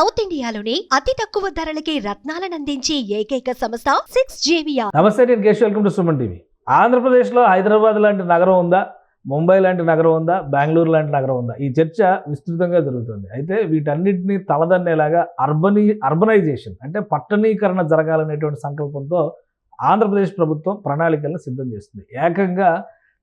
South ఇండియాలోని అతి తక్కువ ధరలకి రత్నాలనందించే ఏకైక సంస్థ సిక్స్ జేవియా నమస్తే నేను Keshav. Welcome to Suman TV. ఆంధ్రప్రదేశ్లో హైదరాబాద్ లాంటి నగరం ఉందా? ముంబై లాంటి నగరం ఉందా? బెంగళూరు లాంటి నగరం ఉందా? ఈ చర్చ విస్తృతంగా జరుగుతుంది. అయితే వీటన్నిటిని తలదన్నేలాగా అర్బనీ అర్బనైజేషన్ అంటే పట్టణీకరణ జరగాలనేటువంటి సంకల్పంతో ఆంధ్రప్రదేశ్ ప్రభుత్వం ప్రణాళికలను సిద్ధం చేస్తుంది. ఏకంగా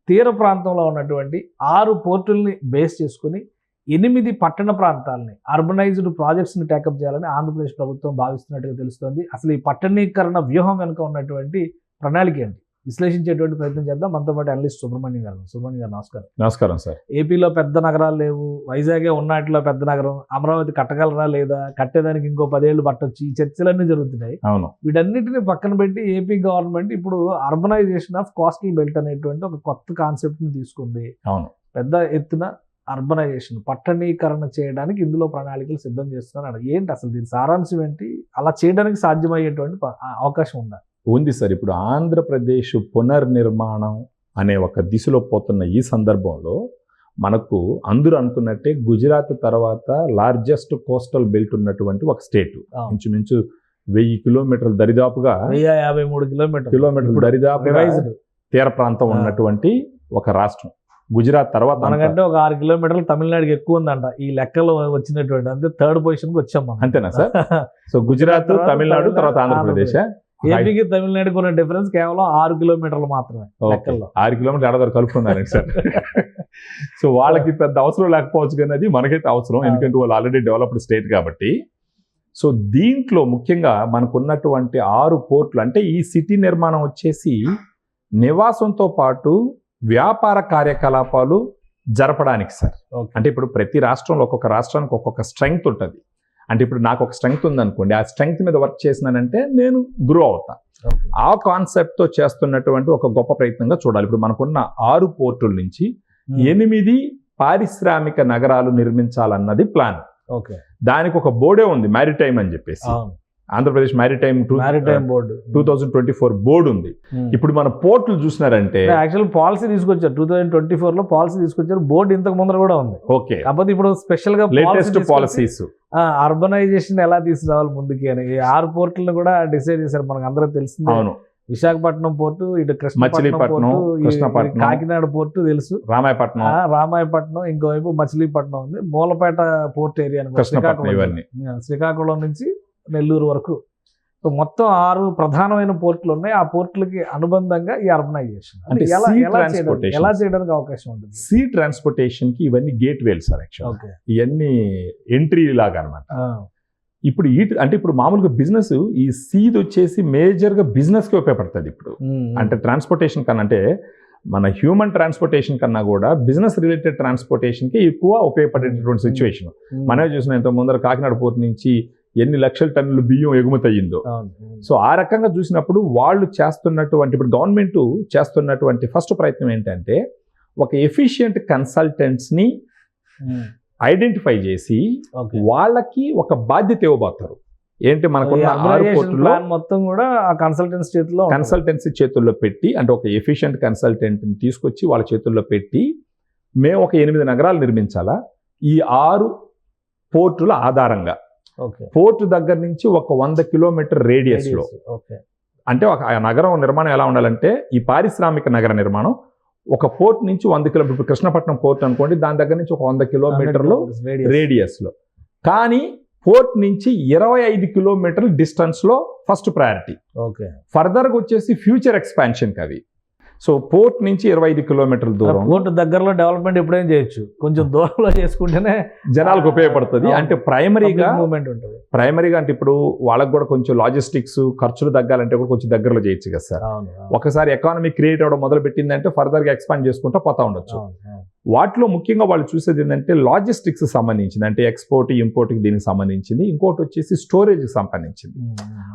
తీర ప్రాంతంలో ఉన్నటువంటి ఆరు పోర్టుల్ని బేస్ చేసుకుని ఎనిమిది పట్టణ ప్రాంతాలని అర్బనైజ్డ్ ప్రాజెక్ట్స్ని టేకప్ చేయాలని ఆంధ్రప్రదేశ్ ప్రభుత్వం భావిస్తున్నట్టుగా తెలుస్తోంది. అసలు ఈ పట్టణీకరణ వ్యూహం వెనుక ఉన్నటువంటి ప్రణాళిక ఏంటి? విశ్లేషించేటువంటి ప్రయత్నం చేద్దాం. మనతో పాటు అనలిస్ట్ సుబ్రహ్మణ్యం గారు సుబ్రహ్మణ్యం గారు నమస్కారం. నమస్కారం సార్. ఏపీలో పెద్ద నగరాలు లేవు. వైజాగే ఉన్నట్లో పెద్ద నగరం. అమరావతి కట్టగలరా లేదా? కట్టేదానికి ఇంకో పదేళ్ళు పట్టొచ్చు. ఈ చర్చలన్నీ జరుగుతున్నాయి. అవును. వీటన్నిటిని పక్కన పెట్టి ఏపీ గవర్నమెంట్ ఇప్పుడు అర్బనైజేషన్ ఆఫ్ కోస్టల్ బెల్ట్ అనేటువంటి ఒక కొత్త కాన్సెప్ట్ని తీసుకుంది. అవును. పెద్ద ఎత్తున అర్బనైజేషన్ పట్టణీకరణ చేయడానికి ఇందులో ప్రణాళికలు సిద్ధం చేస్తున్నారు ఏంటి అసలు దీని సారాంశం ఏంటి? అలా చేయడానికి సాధ్యమయ్యేటువంటి అవకాశం ఉందా? ఉంది సార్. ఇప్పుడు ఆంధ్రప్రదేశ్ పునర్నిర్మాణం అనే ఒక దిశలో పోతున్న ఈ సందర్భంలో మనకు అందరూ అనుకున్నట్టే గుజరాత్ తర్వాత లార్జెస్ట్ కోస్టల్ బెల్ట్ ఉన్నటువంటి ఒక స్టేట్. ఇంచుమించు వెయ్యి కిలోమీటర్ల దరిదాపుగా యాభై మూడు కిలోమీటర్ కిలోమీటర్ల రివైజ్డ్ తీర ప్రాంతం. ఉన్నటువంటి ఒక రాష్ట్రం. గుజరాత్ తర్వాత మనకంటే ఒక ఆరు కిలోమీటర్లు తమిళనాడుకి ఎక్కువ ఉందంట. ఈ లెక్కలో వచ్చినటువంటి అంటే థర్డ్ పొజిషన్కి వచ్చాం మనం. అంతేనా సార్? సో గుజరాత్ తమిళనాడు తర్వాత ఆంధ్రప్రదేశ్ ఏపీకి తమిళనాడుకి ఉన్న డిఫరెన్స్ కేవలం ఆరు కిలోమీటర్లు మాత్రమే లెక్కల్లో. ఆరు కిలోమీటర్లు ఎడదారు కలుపుకున్నారండి సార్. సో వాళ్ళకి పెద్ద అవసరం లేకపోవచ్చు కానీ అది మనకైతే అవసరం. ఎందుకంటే వాళ్ళు ఆల్రెడీ డెవలప్డ్ స్టేట్ కాబట్టి. సో దీంట్లో ముఖ్యంగా మనకున్నటువంటి ఆరు పోర్ట్లు అంటే ఈ సిటీ నిర్మాణం వచ్చేసి నివాసంతో పాటు వ్యాపార కార్యకలాపాలు జరపడానికి సార్. అంటే ఇప్పుడు ప్రతి రాష్ట్రంలో ఒక్కొక్క రాష్ట్రానికి ఒక్కొక్క స్ట్రెంగ్త్ ఉంటుంది. అంటే ఇప్పుడు నాకు ఒక స్ట్రెంగ్త్ ఉందనుకోండి ఆ స్ట్రెంగ్త్ మీద వర్క్ చేసినానంటే నేను గ్రో అవుతా. ఆ కాన్సెప్ట్తో చేస్తున్నటువంటి ఒక గొప్ప ప్రయత్నంగా చూడాలి. ఇప్పుడు మనకున్న ఆరు పోర్టుల నుంచి. ఎనిమిది పారిశ్రామిక నగరాలు నిర్మించాలన్నది ప్లాన్. ఓకే. దానికి ఒక బోర్డే ఉంది మ్యారిటైమ్ అని చెప్పేసి. Andhra Pradesh maritime two maritime board two thousand twenty four board ఉంది. ఇప్పుడు మన పోర్టులు చూసినారంటే యాక్చువల్ పాలసీ తీసుకొచ్చారు. టూ థౌసండ్ ట్వంటీ ఫోర్లో పాలసీ తీసుకొచ్చారు. బోర్డు ఇంతకు ముందర కూడా ఉంది. ఓకే. కాకపోతే ఇప్పుడు స్పెషల్గా లేటెస్ట్ పాలసీస్ అర్బనైజేషన్ ఎలా తీసుకురావాలి ముందుకి అని. ఈ ఆరు పోర్టులను కూడా డిసైడ్ చేశారు. మనకు అందరూ తెలిసింది. అవును. విశాఖపట్నం పోర్టు ఇటు కృష్ణపట్నం పోర్టు. కాకినాడ పోర్టు తెలుసు. రామాయపట్నం. రామాయపట్నం ఇంకోవైపు మచిలీపట్నం ఉంది. మూలపేట పోర్ట్ ఏరియా శ్రీకాకుళం నుంచి నెల్లూరు వరకు. సో మొత్తం ఆరు ప్రధానమైన పోర్టులు ఉన్నాయి. ఆ పోర్టులకి అనుబంధంగా ఈ అర్బనైజేషన్. అంటే ఎలా ఎలా చేయడానికి అవకాశం ఉంటుంది? సీ ట్రాన్స్పోర్టేషన్కి ఇవన్నీ గేట్ వేలు సార్ యాక్చువల్ ఇవన్నీ ఎంట్రీ లాగా అనమాట ఇప్పుడు ఈ అంటే ఇప్పుడు మామూలుగా బిజినెస్ ఈ సీది వచ్చేసి మేజర్గా బిజినెస్కి ఉపయోగపడుతుంది ఇప్పుడు. అంటే ట్రాన్స్పోర్టేషన్ కన్నా అంటే మన హ్యూమన్ ట్రాన్స్పోర్టేషన్ కన్నా కూడా బిజినెస్ రిలేటెడ్ ట్రాన్స్పోర్టేషన్కి ఎక్కువ ఉపయోగపడేటటువంటి సిచ్యువేషన్ మనమే చూసిన ఇంత ముందర కాకినాడ పోర్ట్ నుంచి ఎన్ని లక్షల టన్నులు బియ్యం ఎగుమతి అయ్యిందో సో ఆ రకంగా చూసినప్పుడు వాళ్ళు చేస్తున్నటువంటి ఇప్పుడు గవర్నమెంట్ చేస్తున్నటువంటి ఫస్ట్ ప్రయత్నం ఏంటంటే ఒక ఎఫిషియంట్ కన్సల్టెంట్స్ని ఐడెంటిఫై చేసి వాళ్ళకి ఒక బాధ్యత ఇవ్వబోతారు. ఏంటి మనకున్న ఆరు మొత్తం కూడా ఆ కన్సల్టెన్స్ చేతిలో. కన్సల్టెన్సీ చేతుల్లో పెట్టి అంటే ఒక ఎఫిషియంట్ కన్సల్టెంట్ని తీసుకొచ్చి వాళ్ళ చేతుల్లో పెట్టి మేము ఒక ఎనిమిది నగరాలు నిర్మించాలా? ఈ ఆరు పోర్టుల ఆధారంగా. పోర్టు దగ్గర నుంచి ఒక వంద కిలోమీటర్ రేడియస్లో ఓకే. అంటే ఒక ఆ నగరం నిర్మాణం ఎలా ఉండాలంటే ఈ పారిశ్రామిక నగర నిర్మాణం ఒక పోర్ట్ నుంచి వంద కిలోమీటర్ కృష్ణపట్నం పోర్ట్ అనుకోండి దాని దగ్గర నుంచి ఒక వంద కిలోమీటర్లు రేడియస్ రేడియస్. లో కానీ పోర్ట్ నుంచి ఇరవై ఐదు కిలోమీటర్ల డిస్టెన్స్లో ఫస్ట్ ప్రయారిటీ. ఓకే. ఫర్దర్గా వచ్చేసి ఫ్యూచర్ ఎక్స్పాన్షన్ కవి సో పోర్ట్ నుంచి ఇరవై ఐదు కిలోమీటర్ల దూరం. పోర్టు దగ్గరలో డెవలప్మెంట్ ఎప్పుడైనా చేయొచ్చు. కొంచెం దూరంలో చేసుకుంటేనే జనాలకు ఉపయోగపడుతుంది. అంటే ప్రైమరీగా మూవ్మెంట్ ఉంటుంది. ప్రైమరీగా అంటే ఇప్పుడు వాళ్ళకి కూడా కొంచెం లాజిస్టిక్స్ ఖర్చులు తగ్గాలంటే కూడా కొంచెం దగ్గరలో చేయొచ్చు కదా సార్. ఒకసారి ఎకానమీ క్రియేట్ అవ్వడం మొదలు పెట్టిందంటే ఫర్దర్గా ఎక్స్పాండ్ చేసుకుంటూ పోతా ఉండొచ్చు. వాటిలో ముఖ్యంగా వాళ్ళు చూసేది ఏంటంటే లాజిస్టిక్స్ సంబంధించింది. అంటే ఎక్స్పోర్ట్ ఇంపోర్ట్ దీనికి సంబంధించింది. ఇంకోటి వచ్చేసి స్టోరేజ్ సంబంధించింది.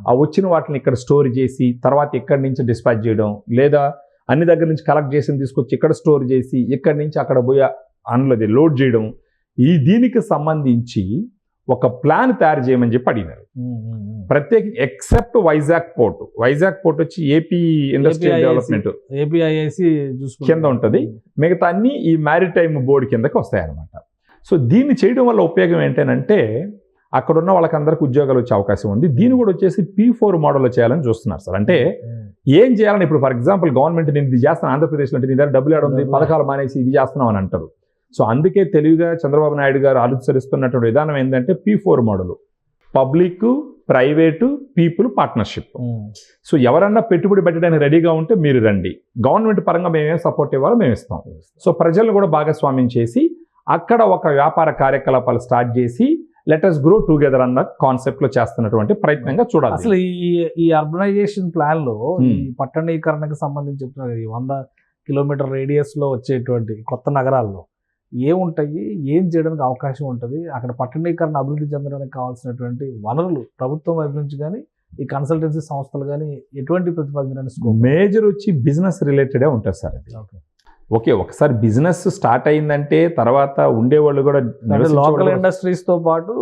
ఆ వచ్చిన వాటిని ఇక్కడ స్టోర్ చేసి తర్వాత ఇక్కడి నుంచి డిస్పాచ్ చేయడం లేదా అన్ని దగ్గర నుంచి కలెక్ట్ చేసి తీసుకొచ్చి ఇక్కడ స్టోర్ చేసి ఇక్కడి నుంచి అక్కడ పోయి అందులోది లోడ్ చేయడం ఈ దీనికి సంబంధించి ఒక ప్లాన్ తయారు చేయమని చెప్పి అడిగినారు. ప్రత్యేక except Vizag port Vizag port వచ్చి ఏపీ ఇండస్ట్రియల్. డెవలప్మెంట్ ఏపీఐఐసి కింద ఉంటది. మిగతా అన్ని ఈ మ్యారిటైమ్ బోర్డు కిందకి వస్తాయి అన్నమాట సో దీన్ని చేయడం వల్ల ఉపయోగం ఏంటంటే అక్కడ ఉన్న వాళ్ళకందరికి ఉద్యోగాలు వచ్చే అవకాశం ఉంది. దీన్ని కూడా వచ్చేసి పీ ఫోర్ మోడల్లో చేయాలని చూస్తున్నారు సార్. అంటే ఏం చేయాలని ఇప్పుడు ఫర్ ఎగ్జాంపుల్ గవర్నమెంట్ నేను ఇది చేస్తాను ఆంధ్రప్రదేశ్లో అంటే నీ దగ్గర డబ్బులు డబ్బులు. పథకాలు మానేసి ఇది చేస్తున్నాం అని అంటారు. సో అందుకే తెలివిగా చంద్రబాబు నాయుడు గారు అనుసరిస్తున్నటువంటి విధానం ఏంటంటే P four model public private people partnership. So ఎవరన్నా పెట్టుబడి పెట్టడానికి రెడీగా ఉంటే మీరు రండి. గవర్నమెంట్ పరంగా మేమేం సపోర్ట్ ఇవ్వాలో మేము ఇస్తాం. సో ప్రజలను కూడా భాగస్వామ్యం చేసి అక్కడ ఒక వ్యాపార కార్యకలాపాలు స్టార్ట్ చేసి లెటర్స్ గ్రో టుగెదర్ అన్న కాన్సెప్ట్లో చేస్తున్నటువంటి ప్రయత్నంగా చూడాలి. అసలు ఈ ఈ అర్బనైజేషన్ ప్లాన్లో ఈ Hmm. పట్టణీకరణకు సంబంధించి చెప్తున్నారు ఈ వంద కిలోమీటర్ రేడియస్లో వచ్చేటువంటి కొత్త నగరాల్లో ఏముంటాయి ఏం చేయడానికి అవకాశం ఉంటుంది అక్కడ పట్టణీకరణ అభివృద్ధి చెందడానికి కావాల్సినటువంటి వనరులు ప్రభుత్వం వైపు నుంచి కానీ ఈ కన్సల్టెన్సీ సంస్థలు కానీ ఎటువంటి ప్రతిపాదన మేజర్ వచ్చి బిజినెస్ రిలేటెడే ఉంటుంది సార్ అది. ఓకే ఓకే ఒకసారి బిజినెస్ స్టార్ట్ అయిందంటే తర్వాత ఉండేవాళ్ళు కూడా లోకల్ ఇండస్ట్రీస్తో పాటు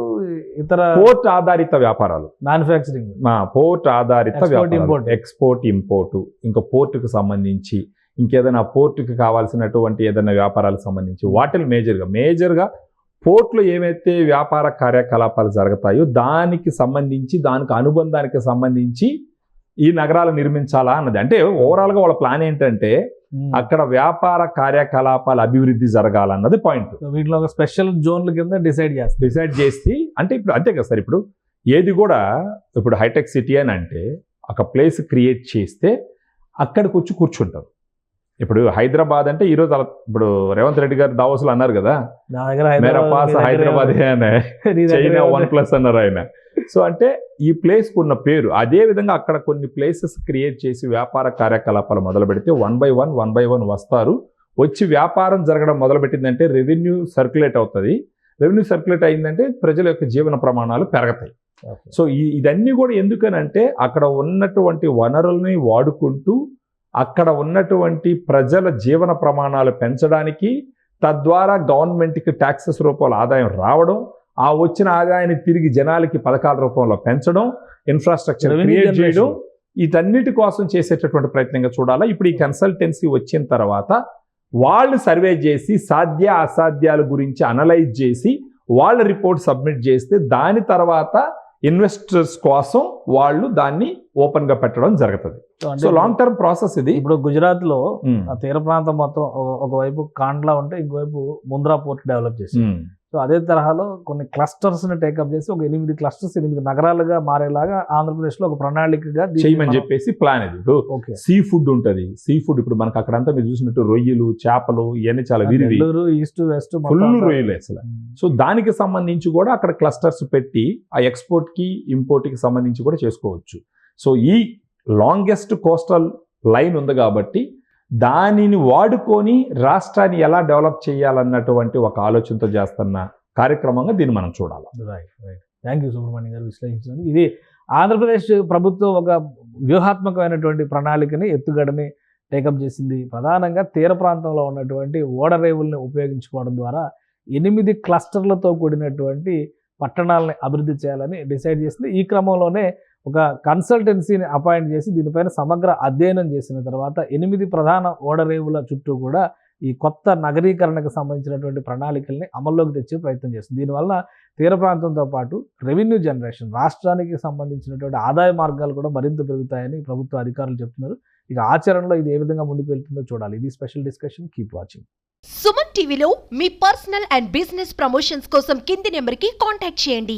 ఇతర పోర్ట్ ఆధారిత వ్యాపారాలు. మ్యానుఫ్యాక్చరింగ్ పోర్ట్ ఆధారిత import. ఎక్స్పోర్ట్ ఇంపోర్ట్ ఇంకా పోర్టుకు సంబంధించి ఇంకేదైనా పోర్టుకి కావాల్సినటువంటి ఏదైనా వ్యాపారాలకు సంబంధించి వాటిని మేజర్గా మేజర్గా పోర్ట్లో ఏవైతే వ్యాపార కార్యకలాపాలు జరుగుతాయో దానికి సంబంధించి దానికి అనుబంధానికి సంబంధించి ఈ నగరాలు నిర్మించాలా అన్నది. అంటే ఓవరాల్గా వాళ్ళ ప్లాన్ ఏంటంటే అక్కడ వ్యాపార కార్యకలాపాల అభివృద్ధి జరగాలన్నది పాయింట్. వీటిలో ఒక స్పెషల్ జోన్ల కింద డిసైడ్ చేస్తారు డిసైడ్ చేసి అంటే ఇప్పుడు అంతే కదా సార్ ఇప్పుడు ఏది కూడా ఇప్పుడు హైటెక్ సిటీ అని అంటే ఒక ప్లేస్ క్రియేట్ చేస్తే అక్కడికి వచ్చి కూర్చుంటారు ఇప్పుడు హైదరాబాద్ అంటే ఈరోజు అలా ఇప్పుడు రేవంత్ రెడ్డి గారు దావోసులు అన్నారు కదా మేరా పాస్ హైదరాబాద్ చైనా వన్ ప్లస్ అన్నారు ఆయన. సో అంటే ఈ ప్లేస్ ఉన్న పేరు అదే విధంగా అక్కడ కొన్ని ప్లేసెస్ క్రియేట్ చేసి వ్యాపార కార్యకలాపాలు మొదలు పెడితే one by one one by one వస్తారు. వచ్చి వ్యాపారం జరగడం మొదలుపెట్టిందంటే రెవెన్యూ సర్క్యులేట్ అవుతుంది. రెవెన్యూ సర్క్యులేట్ అయిందంటే ప్రజల యొక్క జీవన ప్రమాణాలు పెరగతాయి. సో ఈ ఇదన్నీ కూడా ఎందుకనంటే అక్కడ ఉన్నటువంటి వనరుల్ని వాడుకుంటూ అక్కడ ఉన్నటువంటి ప్రజల జీవన ప్రమాణాలు పెంచడానికి తద్వారా గవర్నమెంట్కి ట్యాక్సెస్ రూపంలో ఆదాయం రావడం ఆ వచ్చిన ఆదాయాన్ని తిరిగి జనాలకి పథకాల రూపంలో పెంచడం ఇన్ఫ్రాస్ట్రక్చర్ క్రియేట్ చేయడం. వీటన్నిటి కోసం చేసేటటువంటి ప్రయత్నంగా చూడాలా. ఇప్పుడు ఈ కన్సల్టెన్సీ వచ్చిన తర్వాత వాళ్ళు సర్వే చేసి సాధ్య అసాధ్యాల గురించి అనలైజ్ చేసి వాళ్ళ రిపోర్ట్ సబ్మిట్ చేస్తే దాని తర్వాత ఇన్వెస్టర్స్ కోసం వాళ్ళు దాన్ని ఓపెన్గా పెట్టడం జరుగుతుంది. సో లాంగ్ టర్మ్ ప్రాసెస్ ఇది. ఇప్పుడు గుజరాత్లో ఆ తీర ప్రాంతం మొత్తం ఒక- ఒకవైపు కాండ్లా ఉంటే ఇంకోవైపు ముంద్రా పోర్ట్ డెవలప్ చేసి ఉమ్, సో అదే తరహాలో కొన్ని క్లస్టర్స్ని టేకప్ చేసి ఒక ఎనిమిది క్లస్టర్స్ ఎనిమిది నగరాలుగా మారేలాగా ఆంధ్రప్రదేశ్లో ఒక ప్రణాళికగా చేయమని మనం- చెప్పేసి ప్లాన్ ఇది. ఇప్పుడు ఓకే సీ ఫుడ్ ఉంటది. సీ ఫుడ్ ఇప్పుడు మనకు అక్కడంతా మీరు చూసినట్టు రొయ్యలు చేపలు ఇవన్నీ చాలా విరివి. నెల్లూరు ఈస్ట్ వెస్ట్ ఫుల్ రొయ్యలు అసలు. సో దానికి సంబంధించి కూడా అక్కడ క్లస్టర్స్ పెట్టి ఆ ఎక్స్పోర్ట్కి ఇంపోర్ట్కి సంబంధించి కూడా చేసుకోవచ్చు. సో ఈ లాంగెస్ట్ కోస్టల్ లైన్ ఉంది కాబట్టి దానిని వాడుకొని రాష్ట్రాన్ని ఎలా డెవలప్ చేయాలన్నటువంటి ఒక ఆలోచనతో చేస్తున్న కార్యక్రమంగా దీన్ని మనం చూడాలి. Right right thank you Subrahmanyam garu విశ్లేషించినందుకు. ఇది ఆంధ్రప్రదేశ్ ప్రభుత్వం ఒక వ్యూహాత్మకమైనటువంటి ప్రణాళికని ఎత్తుగడని టేకప్ చేసింది. ప్రధానంగా తీర ప్రాంతంలో ఉన్నటువంటి ఓడరేవుల్ని ఉపయోగించుకోవడం ద్వారా ఎనిమిది క్లస్టర్లతో కూడినటువంటి పట్టణాలని అభివృద్ధి చేయాలని డిసైడ్ చేసింది. ఈ క్రమంలోనే ఒక కన్సల్టెన్సీని అపాయింట్ చేసి దీనిపైన సమగ్ర అధ్యయనం చేసిన తర్వాత ఎనిమిది ప్రధాన ఓడరేవుల చుట్టూ కూడా ఈ కొత్త నగరీకరణకు సంబంధించినటువంటి ప్రణాళికల్ని అమల్లోకి తెచ్చే ప్రయత్నం చేస్తుంది. దీనివల్ల తీర ప్రాంతంతో పాటు రెవెన్యూ జనరేషన్ రాష్ట్రానికి సంబంధించినటువంటి ఆదాయ మార్గాలు కూడా మరింత పెరుగుతాయని ప్రభుత్వ అధికారులు చెప్తున్నారు. ఇక ఆచరణలో ఇది ఏ విధంగా ముందుకు వెళ్తుందో చూడాలి. ఇది special discussion. Keep watching. Suman టీవీలో మీ పర్సనల్ అండ్ బిజినెస్ ప్రమోషన్స్ కోసం కింది నెంబర్కి కాంటాక్ట్ చేయండి.